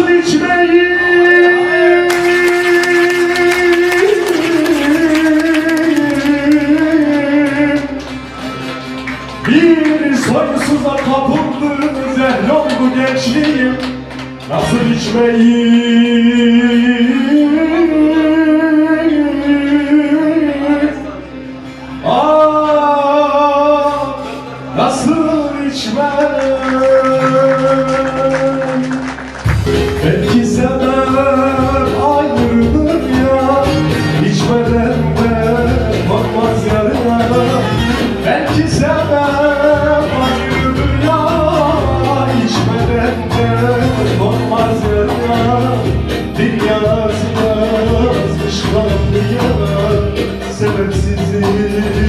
olsun içmeyi. Bir soysuza kapıldım zehr oldu gençliğim. Nasıl içmeyi? Aa, Nasıl içmeyi? Belki sebep ayrıdır ya. İçmeden de bakmaz yarına. Belki sebep ayrıdır ya. İçmeden de bakmaz yarına. Dünyası yazmış kaldı ya Sebepsizlik.